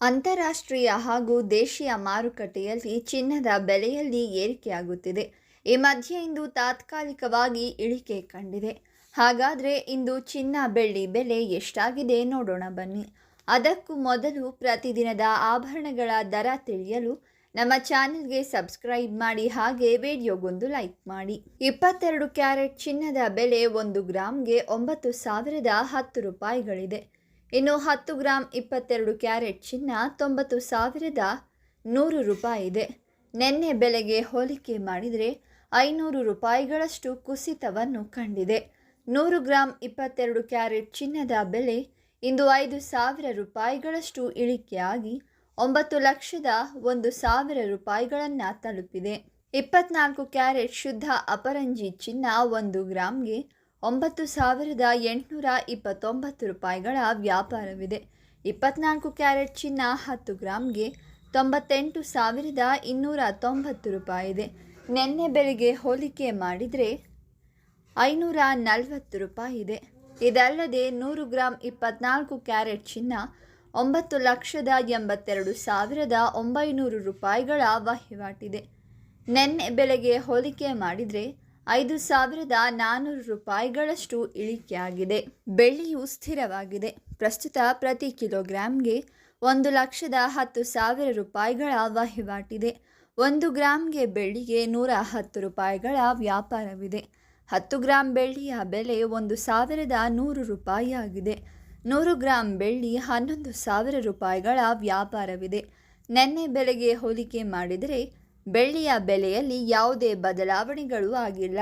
ಅಂತಾರಾಷ್ಟ್ರೀಯ ಹಾಗೂ ದೇಶೀಯ ಮಾರುಕಟ್ಟೆಯಲ್ಲಿ ಚಿನ್ನದ ಬೆಲೆಯಲ್ಲಿ ಏರಿಕೆಯಾಗುತ್ತಿದೆ. ಈ ಮಧ್ಯೆ ಇಂದು ತಾತ್ಕಾಲಿಕವಾಗಿ ಇಳಿಕೆ ಕಂಡಿದೆ. ಹಾಗಾದರೆ ಇಂದು ಚಿನ್ನ ಬೆಳ್ಳಿ ಬೆಲೆ ಎಷ್ಟಾಗಿದೆ ನೋಡೋಣ ಬನ್ನಿ. ಅದಕ್ಕೂ ಮೊದಲು ಪ್ರತಿದಿನದ ಆಭರಣಗಳ ದರ ತಿಳಿಯಲು ನಮ್ಮ ಚಾನೆಲ್ಗೆ ಸಬ್ಸ್ಕ್ರೈಬ್ ಮಾಡಿ ಹಾಗೆ ವಿಡಿಯೋಗೊಂದು ಲೈಕ್ ಮಾಡಿ. ಇಪ್ಪತ್ತೆರಡು ಕ್ಯಾರೆಟ್ ಚಿನ್ನದ ಬೆಲೆ ಒಂದು ಗ್ರಾಮ್ಗೆ ಒಂಬತ್ತು ಸಾವಿರದ ಹತ್ತು ರೂಪಾಯಿಗಳಿದೆ. ಇನ್ನು ಹತ್ತು ಗ್ರಾಂ ಇಪ್ಪತ್ತೆರಡು ಕ್ಯಾರೆಟ್ ಚಿನ್ನ ತೊಂಬತ್ತು ಸಾವಿರದ ನೂರು ರೂಪಾಯಿ ಇದೆ. ನಿನ್ನೆ ಬೆಲೆಗೆ ಹೋಲಿಕೆ ಮಾಡಿದರೆ ಐನೂರು ರೂಪಾಯಿಗಳಷ್ಟು ಕುಸಿತವನ್ನು ಕಂಡಿದೆ. ನೂರು ಗ್ರಾಂ ಇಪ್ಪತ್ತೆರಡು ಕ್ಯಾರೆಟ್ ಚಿನ್ನದ ಬೆಲೆ ಇಂದು ಐದು ಸಾವಿರ ರೂಪಾಯಿಗಳಷ್ಟು ಇಳಿಕೆಯಾಗಿ ಒಂಬತ್ತು ಲಕ್ಷದ ಒಂದು ಸಾವಿರ ರೂಪಾಯಿಗಳನ್ನು ತಲುಪಿದೆ. ಇಪ್ಪತ್ನಾಲ್ಕು ಕ್ಯಾರೆಟ್ ಶುದ್ಧ ಅಪರಂಜಿ ಚಿನ್ನ ಒಂದು ಗ್ರಾಮ್ಗೆ ಒಂಬತ್ತು ಸಾವಿರದ ಎಂಟುನೂರ ಇಪ್ಪತ್ತೊಂಬತ್ತು ರೂಪಾಯಿಗಳ ವ್ಯಾಪಾರವಿದೆ. ಇಪ್ಪತ್ನಾಲ್ಕು ಕ್ಯಾರೆಟ್ ಚಿನ್ನ ಹತ್ತು ಗ್ರಾಮ್ಗೆ ತೊಂಬತ್ತೆಂಟು ಸಾವಿರದ ಇನ್ನೂರ ತೊಂಬತ್ತು ರೂಪಾಯಿ ಇದೆ ನಿನ್ನೆ ಬೆಲೆಗೆ ಹೋಲಿಕೆ ಮಾಡಿದರೆ ಐನೂರ ನಲವತ್ತು ರೂಪಾಯಿ ಇದೆ ಇದಲ್ಲದೆ ನೂರು ಗ್ರಾಮ್ ಇಪ್ಪತ್ನಾಲ್ಕು ಕ್ಯಾರೆಟ್ ಚಿನ್ನ ಒಂಬತ್ತು ಲಕ್ಷದ ಎಂಬತ್ತೆರಡು ಸಾವಿರದ ಒಂಬೈನೂರು ರೂಪಾಯಿಗಳ ವಹಿವಾಟಿದೆ. ನಿನ್ನೆ ಬೆಲೆಗೆ ಹೋಲಿಕೆ ಮಾಡಿದರೆ ಐದು ಸಾವಿರದ ನಾನ್ನೂರು ರೂಪಾಯಿಗಳಷ್ಟು ಇಳಿಕೆಯಾಗಿದೆ. ಬೆಳ್ಳಿಯು ಸ್ಥಿರವಾಗಿದೆ. ಪ್ರಸ್ತುತ ಪ್ರತಿ ಕಿಲೋಗ್ರಾಂಗೆ ಒಂದು ಲಕ್ಷದ ಹತ್ತು ಸಾವಿರ ರೂಪಾಯಿಗಳ ವಹಿವಾಟಿದೆ. ಒಂದು ಗ್ರಾಮ್ಗೆ ಬೆಳ್ಳಿಗೆ ನೂರ ಹತ್ತು ರೂಪಾಯಿಗಳ ವ್ಯಾಪಾರವಿದೆ. ಹತ್ತು ಗ್ರಾಂ ಬೆಳ್ಳಿಯ ಬೆಲೆ ಒಂದು ಸಾವಿರದ ನೂರು ರೂಪಾಯಿ ಆಗಿದೆ ನೂರು ಗ್ರಾಂ ಬೆಳ್ಳಿ ಹನ್ನೊಂದು ಸಾವಿರ ರೂಪಾಯಿಗಳ ವ್ಯಾಪಾರವಿದೆ. ನೆನ್ನೆ ಬೆಲೆಗೆ ಹೋಲಿಕೆ ಮಾಡಿದರೆ ಬೆಳ್ಳಿಯ ಬೆಲೆಯಲ್ಲಿ ಯಾವುದೇ ಬದಲಾವಣೆಗಳು ಆಗಿಲ್ಲ.